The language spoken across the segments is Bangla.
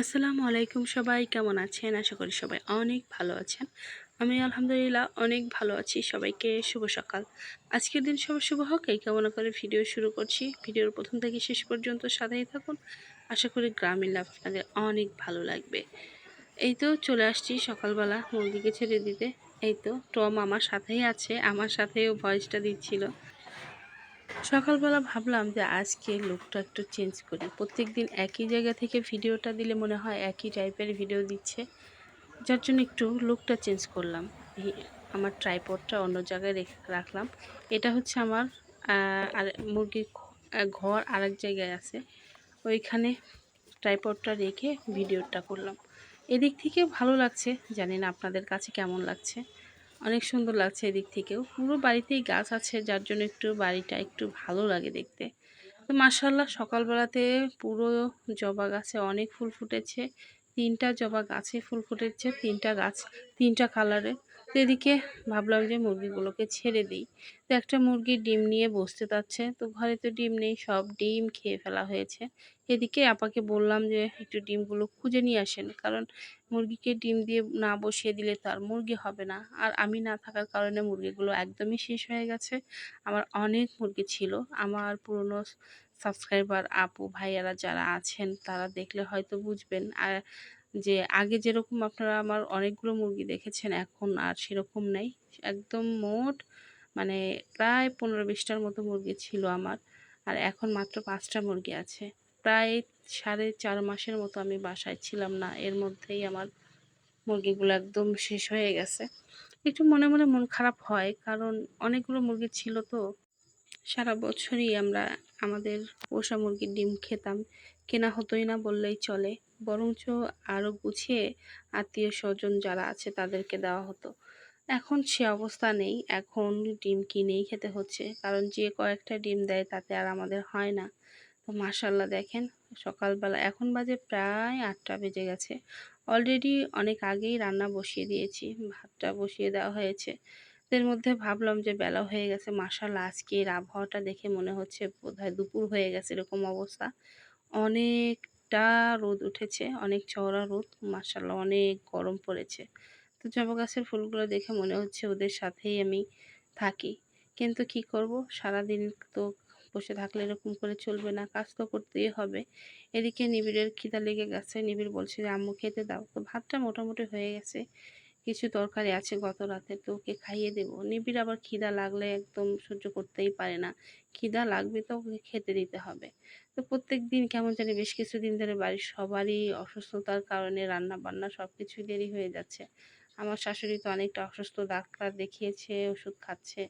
আসসালামু আলাইকুম সবাই, কেমন আছেন? আশা করি সবাই অনেক ভালো আছেন। আমি আলহামদুলিল্লাহ অনেক ভালো আছি। সবাইকে শুভ সকাল। আজকের দিন সবার শুভ হোক। এই কামনা করে ভিডিও শুরু করছি। ভিডিওর প্রথম থেকে শেষ পর্যন্ত সাথেই থাকুন। আশা করি গ্রামীণ লাভ আপনাদের অনেক ভালো লাগবে। এই তো চলে আসছি সকালবেলা, মুরগিকে ছেড়ে দিতে। এই তো টম আমার সাথেই আছে। আমার সাথেও ভয়েসটা দিচ্ছিল। সকালবেলা ভাবলাম যে আজকে লুকটা একটু চেঞ্জ করি। প্রত্যেক দিন একই জায়গা থেকে ভিডিওটা দিলে মনে হয় একই টাইপের ভিডিও দিচ্ছে। যার জন্য একটু লুকটা চেঞ্জ করলাম। আমার ট্রাইপডটা অন্য জায়গায় রেখে রাখলাম। এটা হচ্ছে আমার আর মুরগির ঘর আরেক জায়গায় আছে। ওইখানে ট্রাইপডটা রেখে ভিডিওটা করলাম। এদিক থেকে ভালো লাগছে, জানি না আপনাদের কাছে কেমন লাগছে। অনেক সুন্দর লাগছে এদিক থেকেও। পুরো বাড়িতেই গাছ আছে, যার জন্য একটু বাড়িটা একটু ভালো লাগে দেখতে। তো মাসাল্লাহ সকালবেলাতে পুরো জবা গাছে অনেক ফুল ফুটেছে। তিনটা জবা গাছে ফুল ফুটেছে, তিনটা গাছ, তিনটা কালারের তো এদিকে ভাবলাম যে মুরগিগুলোকে ছেড়ে দিই। তো একটা মুরগি ডিম নিয়ে বসতে চাচ্ছে তো ঘরে তো ডিম নেই, সব ডিম খেয়ে ফেলা হয়েছে। এদিকে আপাকে বললাম যে একটু ডিমগুলো খুঁজে নিয়ে আসেন। কারণ মুরগিকে ডিম দিয়ে না বসিয়ে দিলে তো আর মুরগি হবে না। আর আমি না থাকার কারণে মুরগিগুলো একদমই শেষ হয়ে গেছে। আমার অনেক মুরগি ছিল। আমার পুরনো সাবস্ক্রাইবার আপু, ভাইয়ারা যারা আছেন, তারা দেখলে হয়তো বুঝবেন। আর যে আগে যেরকম আপনারা আমার অনেকগুলো মুরগি দেখেছেন, এখন আর সেরকম নেই। একদম মোট মানে প্রায় পনেরো বিশটার মতো মুরগি ছিল আমার। আর এখন মাত্র পাঁচটা মুরগি আছে। প্রায় সাড়ে চার মাসের মতো আমি বাসায় ছিলাম না। এর মধ্যেই আমার মুরগিগুলো একদম শেষ হয়ে গেছে। একটু মনে মনে মন খারাপ হয়, কারণ অনেকগুলো মুরগি ছিল তো। সারা বছরই আমরা আমাদের পোষা মুরগির ডিম খেতাম। কেনা হতোই না বললেই চলে। বরঞ্চ আরও গুছিয়ে আত্মীয় স্বজন যারা আছে তাদেরকে দেওয়া হতো। এখন সে অবস্থা নেই, এখন ডিম কিনেই খেতে হচ্ছে। কারণ যে কয়েকটা ডিম দেয় তাতে আর আমাদের হয় না। তো মাসাল্লাহ দেখেন, সকালবেলা এখন বাজে প্রায় আটটা বেজে গেছে। অলরেডি অনেক আগেই রান্না বসিয়ে দিয়েছি, ভাতটা বসিয়ে দেওয়া হয়েছে। এর মধ্যে ভাবলাম যে বেলা হয়ে গেছে মাসাল্লাহ আজকের আবহাওয়াটা দেখে মনে হচ্ছে বোধহয় দুপুর হয়ে গেছে এরকম অবস্থা। অনেকটা রোদ উঠেছে, অনেক চওড়া রোদ মাসাল্লাহ অনেক গরম পড়েছে। তো জবা গাছের ফুলগুলো দেখে মনে হচ্ছে ওদের সাথেই আমি থাকি। কিন্তু কি করব? সারাদিন তো বসে থাকলে এরকম করে চলবে না, কাজ তো করতেই হবে। এদিকে নিবিড়ের খিদা লেগে গেছে, নিবিড় বলছে যে, আম্মু খেতে দাও। তো ভাতটা মোটামুটি হয়ে গেছে। কিছু তরকারি আছে গত রাতে তো ওকে খাইয়ে দেব। নিবিড় আবার খিদা লাগলে একদম সহ্য করতেই পারে না। খিদা লাগবে তো ওকে খেতে দিতে হবে। তো প্রত্যেক দিন কেমন জানি বেশ কিছুদিন ধরে বাড়ির সবারই অসুস্থতার কারণে রান্না বান্না সব কিছুই দেরি হয়ে যাচ্ছে। আমার শাশুড়ি তো অনেকটা অসুস্থ, ডাক্তার দেখিয়েছে, ওষুধ খাচ্ছে।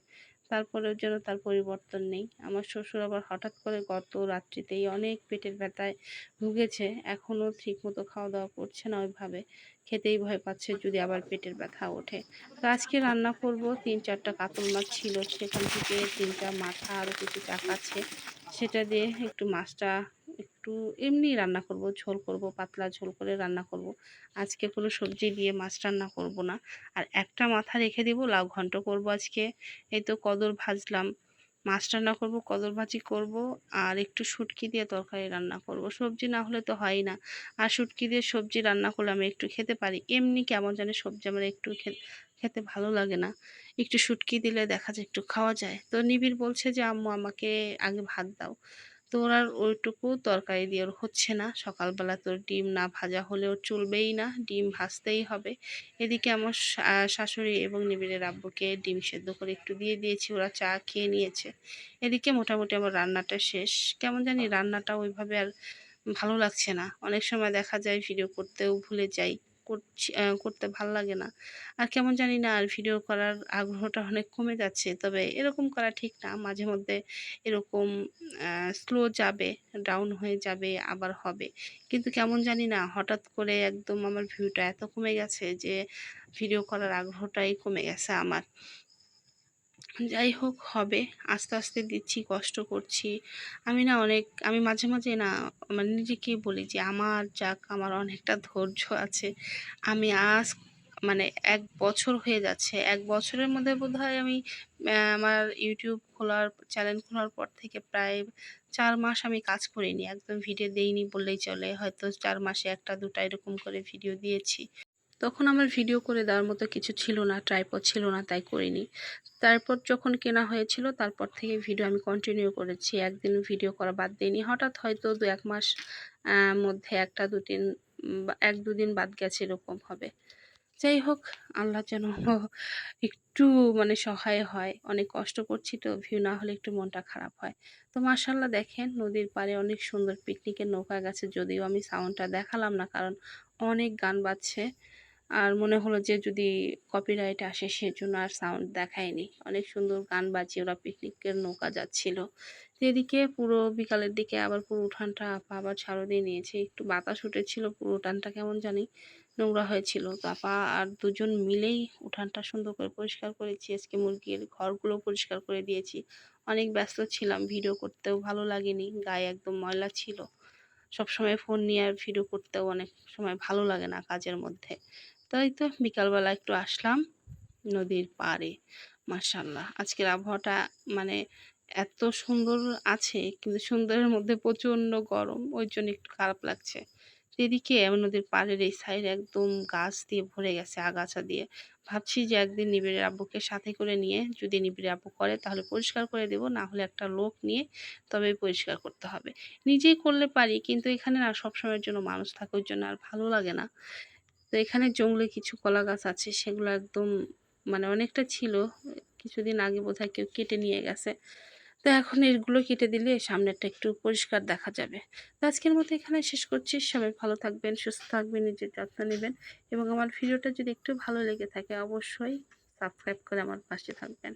তারপরেও যেন তার পরিবর্তন নেই। আমার শ্বশুর আবার হঠাৎ করে গত রাত্রিতেই অনেক পেটের ব্যথায় ভুগেছে। এখনও ঠিকমতো খাওয়া দাওয়া করছে না ওইভাবে। খেতেই ভয় পাচ্ছে যদি আবার পেটের ব্যথা ওঠে। তো আজকে রান্না করব। তিন চারটা কাতল মাছ ছিল সেখান থেকে তিনটা মাথা আরও কিছু চাক আছে। সেটা দিয়ে একটু মাছটা একটু এমনি রান্না করব, ঝোল করব, পাতলা ঝোল করে রান্না করব। আজকে কোনো সবজি দিয়ে মাছ রান্না করব না। আর একটা মাথা রেখে দেবো, লাউ ঘন্ট করব আজকে। এই তো কদর ভাজলাম। মাছ রান্না করব, কদর ভাজি করব, আর একটু শুটকি দিয়ে তরকারি রান্না করব। সবজি না হলে তো হয় না। আর শুটকি দিয়ে সবজি রান্না করলে আমি একটু খেতে পারি। এমনি কেমন জানে সবজি আমার একটু খেতে ভালো লাগে না। একটু শুটকি দিলে দেখা যায় একটু খাওয়া যায়। তো নিবিড় বলছে যে, আম্মু, আমাকে আগে ভাত দাও। তো ওর আর ওইটুকু তরকারি দিয়ে ওর হচ্ছে না। সকালবেলা তোর ডিম না ভাজা হলে ওর চলবেই না, ডিম ভাজতেই হবে। এদিকে আমার শাশুড়ি এবং নিবিড়ের আব্বুকে ডিম সেদ্ধ করে একটু দিয়ে দিয়েছি, ওরা চা খেয়ে নিয়েছে। এদিকে মোটামুটি আমার রান্নাটা শেষ। কেমন জানি রান্নাটা ওইভাবে আর ভালো লাগছে না। অনেক সময় দেখা যায় ভিডিও করতেও ভুলে যাই। করছি করতে ভালো লাগে না। আর কেমন জানি না, আর ভিডিও করার আগ্রহটা অনেক কমে যাচ্ছে। তবে এরকম করা ঠিক না। মাঝে মধ্যে এরকম স্লো যাবে ডাউন হয়ে যাবে, আবার হবে। কিন্তু কেমন জানি না, হঠাৎ করে একদম আমার ভিউটা এত কমে গেছে যে ভিডিও করার আগ্রহটাই কমে গেছে আমার। যাই হোক হবে, আস্তে আস্তে দিচ্ছি, কষ্ট করছি। আমি না অনেক, আমি মাঝে মাঝে না মানে নিজেকেই বলি যে, আমার যাক, আমার অনেকটা ধৈর্য আছে। আমি আজ মানে এক বছর হয়ে যাচ্ছে, এক বছরের মধ্যে বোধহয় আমি আমার ইউটিউব খোলার চ্যানেল খোলার পর থেকে প্রায় চার মাস আমি কাজ করিনি, একদম ভিডিও দেইনি বললেই চলে, হয়তো চার মাসে একটা দুটা এরকম করে ভিডিও দিয়েছি। তখন আমার ভিডিও করে দেওয়ার মতো কিছু ছিল না ট্রাইপড ছিল না, তাই করিনি। তারপর যখন কেনা হয়েছিল, তারপর থেকে ভিডিও আমি কন্টিনিউ করেছি। একদিন ভিডিও করা বাদ দিইনি। হঠাৎ হয়তো দু এক মাস মধ্যে একটা, দুদিন এক, দুদিন বাদ গেছে এরকম হবে। যাই হোক, আল্লাহ যেন একটু মানে সহায় হয়। অনেক কষ্ট করছি তো ভিউ না হলে একটু মনটা খারাপ হয়। তো মার্শাল্লাহ দেখেন, নদীর পাড়ে অনেক সুন্দর পিকনিকের নৌকা গেছে। যদিও আমি সাউন্ডটা দেখালাম না, কারণ অনেক গান বাজছে। আর মনে হলো যে যদি কপিরাইট আসে সেজন্য আর সাউন্ড দেখায়নি। অনেক সুন্দর গান বাজিয়ে ওরা পিকনিকের নৌকা যাচ্ছিল। এদিকে পুরো বিকালের দিকে আবার পুরো উঠানটা আপা আবার ঝাড়ু দিয়ে নিয়েছে। একটু বাতাস উঠেছিল পুরো উঠানটা কেমন জানি নোংরা হয়েছিল। তো আপা আর দুজন মিলেই উঠানটা সুন্দর করে পরিষ্কার করেছি। আজকে মুরগির ঘরগুলো পরিষ্কার করে দিয়েছি। অনেক ব্যস্ত ছিলাম ভিডিও করতেও ভালো লাগেনি, গায়ে একদম ময়লা ছিল। সবসময় ফোন নিয়ে আর ভিডিও করতেও অনেক সময় ভালো লাগে না কাজের মধ্যে। তাই তো বিকালবেলা একটু আসলাম নদীর পাড়ে মার্শাল্লাহ আজকের আবহাওয়াটা মানে এত সুন্দর আছে, কিন্তু সুন্দরের মধ্যে প্রচণ্ড গরম, ওই জন্য একটু খারাপ লাগছে। এদিকে নদীর পাড়ের এই সাইড একদম গাছ দিয়ে ভরে গেছে আগাছা দিয়ে। ভাবছি যে একদিন নিবিড়ের আব্বুকে সাথে করে নিয়ে যদি নিবিড়ের আব্বু করে তাহলে পরিষ্কার করে দেব, না হলে একটা লোক নিয়ে তবে পরিষ্কার করতে হবে। নিজেই করলে পারি, কিন্তু এখানে না সবসময়ের জন্য মানুষ থাকে, ওই জন্য আর ভালো লাগে না। তো এখানে জঙ্গলে কিছু কলা গাছ আছে, সেগুলো একদম মানে অনেকটা ছিল। কিছুদিন আগে বোধহয় কেউ কেটে নিয়ে গেছে। তো এখন এগুলো কেটে দিলে সামনেটা একটু পরিষ্কার দেখা যাবে। তো আজকের মতো এখানে শেষ করছি। সবাই ভালো থাকবেন, সুস্থ থাকবেন, নিজের যত্ন নেবেন এবং আমার ভিডিওটা যদি একটু ভালো লেগে থাকে অবশ্যই সাবস্ক্রাইব করে আমার পাশে থাকবেন।